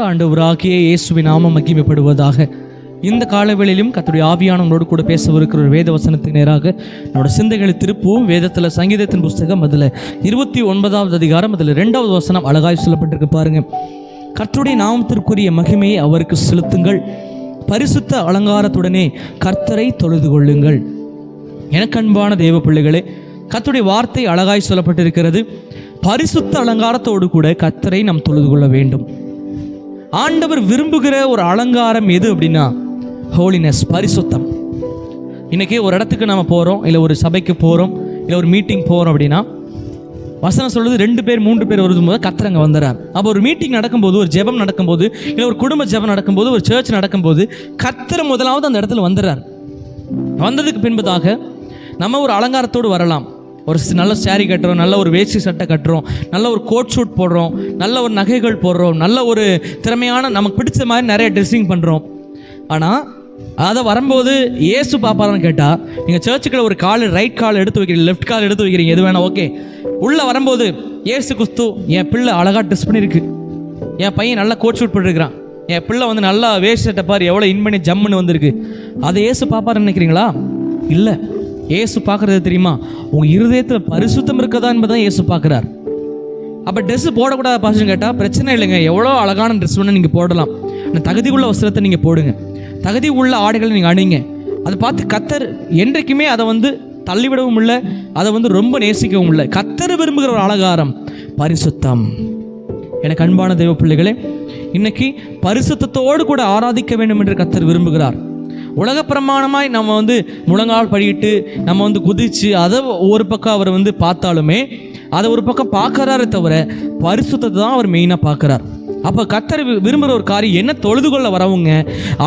ஆண்டவராகிய இயேசுவின் நாமம் மகிமைப்படுவதாக. இந்த காலவேளையிலும் கத்துடைய ஆவியானவங்களோடு கூட பேசவிருக்கிற ஒரு வேத வசனத்துக்கு நேராக என்னோட சிந்தைகளை திருப்பவும். வேதத்தில் சங்கீதத்தின் புஸ்தகம் அதில் இருபத்தி ஒன்பதாவது அதிகாரம் அதில் ரெண்டாவது வசனம் அழகாய் சொல்லப்பட்டிருக்கு பாருங்க. கர்த்தருடைய நாமத்திற்குரிய மகிமையை அவருக்கு செலுத்துங்கள். பரிசுத்த அலங்காரத்துடனே கர்த்தரை தொழுது கொள்ளுங்கள். எனக்கு அன்பான தெய்வ பிள்ளைகளே கத்துடைய வார்த்தை அழகாய் சொல்லப்பட்டிருக்கிறது. பரிசுத்த அலங்காரத்தோடு கூட கர்த்தரை நாம் தொழுது கொள்ள வேண்டும். ஆண்டவர் விரும்புகிற ஒரு அலங்காரம் எது அப்படின்னா ஹோலினஸ் பரிசுத்தம். இன்னைக்கு ஒரு இடத்துக்கு நம்ம போகிறோம் இல்லை ஒரு சபைக்கு போகிறோம் இல்லை ஒரு மீட்டிங் போகிறோம் அப்படின்னா வசனம் சொல்கிறது ரெண்டு பேர் மூன்று பேர் வருது போது கத்திரங்க வந்துடுறார் அப்போ ஒரு மீட்டிங் நடக்கும்போது ஒரு ஜெபம் நடக்கும்போது இல்லை ஒரு குடும்ப ஜெபம் நடக்கும்போது ஒரு சர்ச் நடக்கும்போது கத்திர முதலாவது அந்த இடத்துல வந்துடுறார் வந்ததுக்கு பின்பதாக நம்ம ஒரு அலங்காரத்தோடு வரலாம். ஒரு நல்ல சேரீ கட்டுறோம் நல்ல ஒரு வேஷ்டி சட்டை கட்டுறோம் நல்ல ஒரு கோட் ஷூட் போடுறோம் நல்ல ஒரு நகைகள் போடுறோம் நல்ல ஒரு திறமையான நமக்கு பிடிச்ச மாதிரி நிறைய ட்ரெஸ்ஸிங் பண்ணுறோம் ஆனால் அதை வரும்போது ஏசு பாப்பாரான்னு கேட்டால் நீங்கள் சர்ச்சுக்குள்ள ஒரு கால் ரைட் கால் எடுத்து வைக்கிறீங்க லெஃப்ட் கால் எடுத்து வைக்கிறீங்க எது வேணாம் ஓகே உள்ளே வரும்போது ஏசு குஸ்து என் பிள்ளை அழகாக ட்ரெஸ் பண்ணியிருக்கு. என் பையன் நல்லா கோட் ஷூட் பண்ணிருக்கிறான் என் பிள்ளை வந்து நல்லா வேஸ்ட் சட்டை பாரு எவ்வளோ இன் பண்ணி ஜம்முன்னு வந்திருக்கு. அதை ஏசு பாப்பாருன்னு நினைக்கிறீங்களா? இல்லை. ஏசு பார்க்குறது தெரியுமா? உங்கள் இருதயத்தில் பரிசுத்தம் இருக்கதா என்பதான் ஏசு பார்க்குறார். அப்போ ட்ரெஸ்ஸு போடக்கூடாத பாசம் கேட்டால் பிரச்சனை இல்லைங்க. எவ்வளோ அழகான ட்ரெஸ் வேணும் நீங்கள் போடலாம். ஆனால் தகுதி உள்ள வஸ்திரத்தை நீங்கள் போடுங்க. தகுதி உள்ள ஆடைகளை நீங்கள் அணிங்க. அதை பார்த்து கத்தர் என்றைக்குமே அதை வந்து தள்ளிவிடவும் இல்லை அதை வந்து ரொம்ப நேசிக்கவும் இல்லை. கத்தர் விரும்புகிற ஒரு அலங்காரம் பரிசுத்தம். எனக்கு அன்பான தெய்வ பிள்ளைகளே இன்னைக்கு பரிசுத்தத்தோடு கூட ஆராதிக்க வேண்டும் என்று கத்தர் விரும்புகிறார். உலக பிரமாணமாய் நம்ம வந்து முழங்கால் படியிட்டு நம்ம வந்து குதித்து அதை ஒரு பக்கம் அவர் வந்து பார்த்தாலுமே அதை ஒரு பக்கம் பார்க்கறாரே தவிர பரிசுத்தத்தை தான் அவர் மெயினாக பார்க்குறார். அப்போ கத்தர் விரும்புகிற ஒரு காரியம் என்ன தொழுது கொள்ள வரவங்க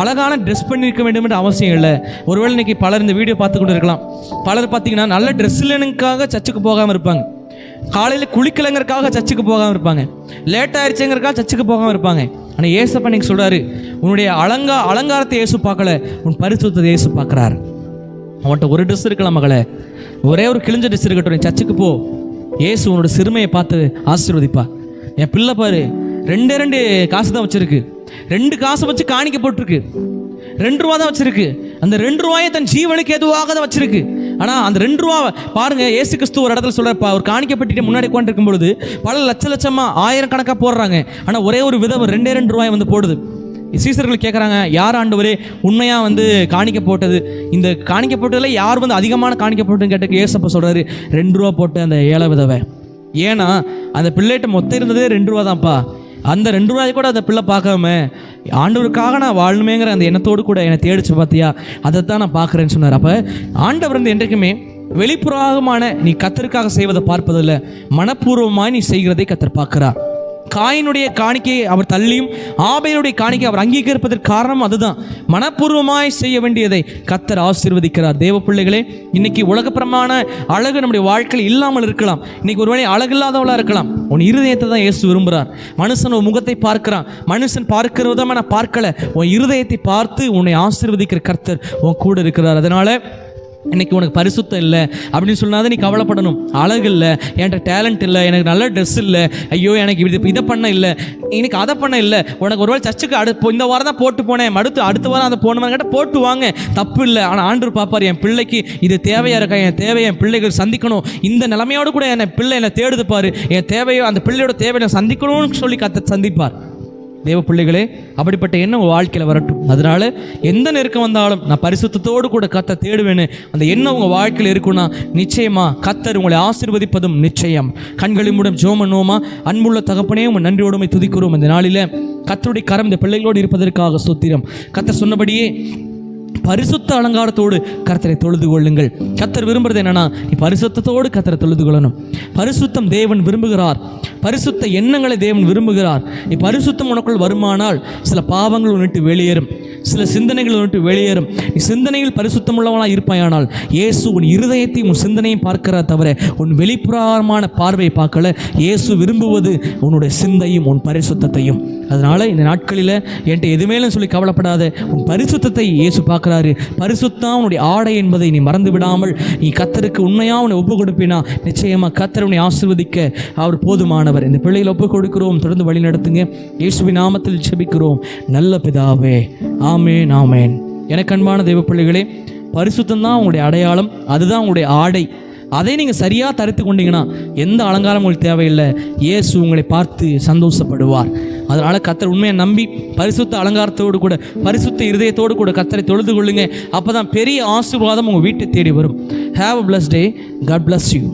அழகான ட்ரெஸ் பண்ணியிருக்க வேண்டும் என்ற அவசியம் இல்லை. ஒருவேளை இன்னைக்கு பலர் இந்த வீடியோ பார்த்து கொண்டு இருக்கலாம். பலர் பார்த்தீங்கன்னா நல்ல ட்ரெஸ் இல்லைனுக்காக சர்ச்சுக்கு போகாமல் இருப்பாங்க. காலையில் குளிக்கலைங்கிறக்காக சர்ச்சுக்கு போகாமல் இருப்பாங்க. லேட் ஆயிடுச்சுங்கிறக்காக சர்ச்சுக்கு போகாமல் இருப்பாங்க. ஆனால் ஏசப்பா நீங்கள் சொல்கிறாரு உன்னுடைய அலங்கா அலங்காரத்தை ஏசு பார்க்கல உன் பரிசுத்தத்தை ஏசு பார்க்குறாரு. அவன்கிட்ட ஒரு ட்ரெஸ் இருக்கலாம் மகளே ஒரே ஒரு கிழிஞ்ச ட்ரெஸ் இருக்கட்டும் நீ சர்ச்சுக்கு போ. ஏசு உன்னோட சிறுமையை பார்த்து ஆசீர்வதிப்பா. என் பிள்ளை பாரு ரெண்டே ரெண்டு காசு தான் வச்சிருக்கு. ரெண்டு காசை வச்சு காணிக்க போட்டிருக்கு. ரெண்டு ரூபா தான் வச்சுருக்கு. அந்த ரெண்டு ரூபாயை தன் ஜீவனுக்கு எதுவாக தான் வச்சுருக்கு. ஆனால் அந்த ரெண்டு ரூபா பாருங்க ஏசு கிறிஸ்து ஒரு இடத்துல சொல்றப்பா ஒரு காணிக்கப்பட்டு முன்னாடி உட்காந்துருக்கும் பொழுது பல லட்ச லட்சமாக ஆயிரம் கணக்காக போடுறாங்க. ஆனால் ஒரே ஒரு விதம் ரெண்டே ரெண்டு ரூபாய் வந்து போடுது. சீசர்கள் கேட்குறாங்க யார் ஆண்டவரே உண்மையாக வந்து காணிக்க போட்டது இந்த காணிக்க போட்டதில் யார் வந்து அதிகமான காணிக்க போட்டுன்னு கேட்டதுக்கு ஏசப்ப சொல்கிறாரு ரெண்டு ரூபா போட்டு அந்த ஏழை விதவை. ஏன்னா அந்த பிள்ளைகிட்ட மொத்தம் இருந்ததே ரெண்டு ரூபா தான்ப்பா அந்த ரெண்டு ரூபாய் கூட அந்த பிள்ளை பார்க்காம ஆண்டவருக்காக நான் வாழணுமேங்கிற அந்த எண்ணத்தோடு கூட என்னை தேடிச்சு பார்த்தியா? அதை தான் நான் பார்க்குறேன்னு சொன்னார். அப்போ ஆண்டவர் வந்து என்றைக்குமே வெளிப்புறமான நீ கத்தருக்காக செய்வதை பார்ப்பதில்ல. மனப்பூர்வமாய் நீ செய்கிறதை கத்தர் பார்க்கிறார். காயினுடைய காணிக்கையை அவர் தள்ளியும் ஆபேலுடைய காணிக்கை அவர் அங்கீகரிப்பதற்கு காரணம் அதுதான். மனப்பூர்வமாய் செய்ய வேண்டியதை கத்தர் ஆசீர்வதிக்கிறார். தேவ பிள்ளைகளே இன்னைக்கு உலகப்பிரமான அழகு நம்முடைய வாழ்க்கையில் இல்லாமல் இருக்கலாம். இன்னைக்கு ஒருவேளை அழகு இல்லாதவளாக இருக்கலாம். உன் இருதயத்தை தான் இயேசு விரும்புகிறார் மனுஷன் உன் முகத்தை பார்க்கிறான். மனுஷன் பார்க்கிற விதமாக நான் பார்க்கல. உன் இருதயத்தை பார்த்து உன்னை ஆசீர்வதிக்கிற கர்த்தர் உன் கூட இருக்கிறார். அதனால் இன்னைக்கு உனக்கு பரிசுத்தம் இல்லை அப்படின்னு சொன்னாதான் நீ கவலைப்படணும். அழகு இல்லை என்கிட்ட டேலண்ட் இல்லை எனக்கு நல்ல ட்ரெஸ் இல்லை ஐயோ எனக்கு இது இதை பண்ண இல்லை இன்னைக்கு அதை பண்ண இல்லை உனக்கு ஒரு வேளை சர்ச்சுக்கு அடு இப்போ இந்த வாரம் தான் போட்டு போனேன் அடுத்து அடுத்த வாரம் அதை போகணுமா கேட்டால் போட்டு வாங்க. தப்பு இல்லை. ஆனால் ஆண்டு பார்ப்பார் என் பிள்ளைக்கு இது தேவையாக இருக்கா? என் தேவையை என் பிள்ளைகள் சந்திக்கணும். இந்த நிலைமையோடு கூட என் பிள்ளை என்னை தேடுதுப்பார் என் தேவையோ அந்த பிள்ளையோட தேவையை சந்திக்கணும்னு சொல்லி கத்த சந்திப்பார். தேவ பிள்ளைகளே அப்படிப்பட்ட எண்ணம் உங்கள் வாழ்க்கையில் வரட்டும். அதனால எந்த நெருக்கம் வந்தாலும் நான் பரிசுத்தத்தோடு கூட கத்த தேடுவேன்னு அந்த எண்ணம் உங்கள் வாழ்க்கையில் இருக்குன்னா நிச்சயமா கத்தர் உங்களை ஆசிர்வதிப்பதும் நிச்சயம். கண்களை மூடம் ஜோமனோமா அன்புள்ள தகப்பனே உங்கள் நன்றியோடுமை துதிக்கிறோம். இந்த நாளில் கத்தருடைய கரம் இந்த பிள்ளைகளோடு இருப்பதற்காக சுத்திரம் கத்தர் சொன்னபடியே பரிசுத்த அலங்காரத்தோடு கர்த்தரை தொழுது கொள்ளுங்கள். கர்த்தர் விரும்புறது என்னன்னா நீ பரிசுத்தத்தோடு கர்த்தரை தொழுது கொள்ளணும். பரிசுத்தம் தேவன் விரும்புகிறார். பரிசுத்த எண்ணங்களை தேவன் விரும்புகிறார். நீ பரிசுத்தம் உனக்குள் வருமானால் சில பாவங்கள் உன்னிட்டு வெளியேறும். சில சிந்தனைகள் உன்னிட்டு வெளியேறும். நீ சிந்தனையில் பரிசுத்தமுள்ளவனாக இருப்பாயானால் இயேசு உன் இருதயத்தையும் உன் சிந்தனையும் பார்க்கிறார் தவிர உன் வெளிப்புறமான பார்வையை பார்க்கல. இயேசு விரும்புவது உன்னுடைய சிந்தையும் உன் பரிசுத்தையும் அதனால் இந்த நாட்களில் என்கிட்ட எதுமேலும் சொல்லி கவலைப்படாத. உன் பரிசுத்தத்தை இயேசு பார்க்குறாரு. பரிசுத்தம் உன்னுடைய ஆடை என்பதை நீ மறந்து விடாமல் நீ கத்தருக்கு உண்மையாக உன்னை ஒப்பு கொடுப்பினா நிச்சயமாக கத்தர் உன்னை ஆசிர்வதிக்க அவர் போதுமானவர். ஆண்டவர் இந்த பிள்ளையில் ஒப்புக் கொடுக்கிறோம். தொடர்ந்து வழி நடத்துங்க. இயேசுவி நாமத்தில் ஜெபிக்கிறோம். நல்ல பிதாவே ஆமேன் ஆமேன். எனக்கு அன்பான தெய்வ பிள்ளைகளே பரிசுத்தம் தான் உங்களுடைய அடையாளம் அதுதான் உங்களுடைய ஆடை. அதை நீங்கள் சரியாக தரித்து கொண்டீங்கன்னா எந்த அலங்காரம் உங்களுக்கு தேவையில்லை. இயேசு உங்களை பார்த்து சந்தோஷப்படுவார். அதனால் கத்தர் உண்மையை நம்பி பரிசுத்த அலங்காரத்தோடு கூட பரிசுத்த இருதயத்தோடு கூட கத்தரை தொழுது கொள்ளுங்க. அப்போ தான் பெரிய ஆசீர்வாதம் உங்கள் வீட்டை தேடி வரும். Have a blessed day god bless you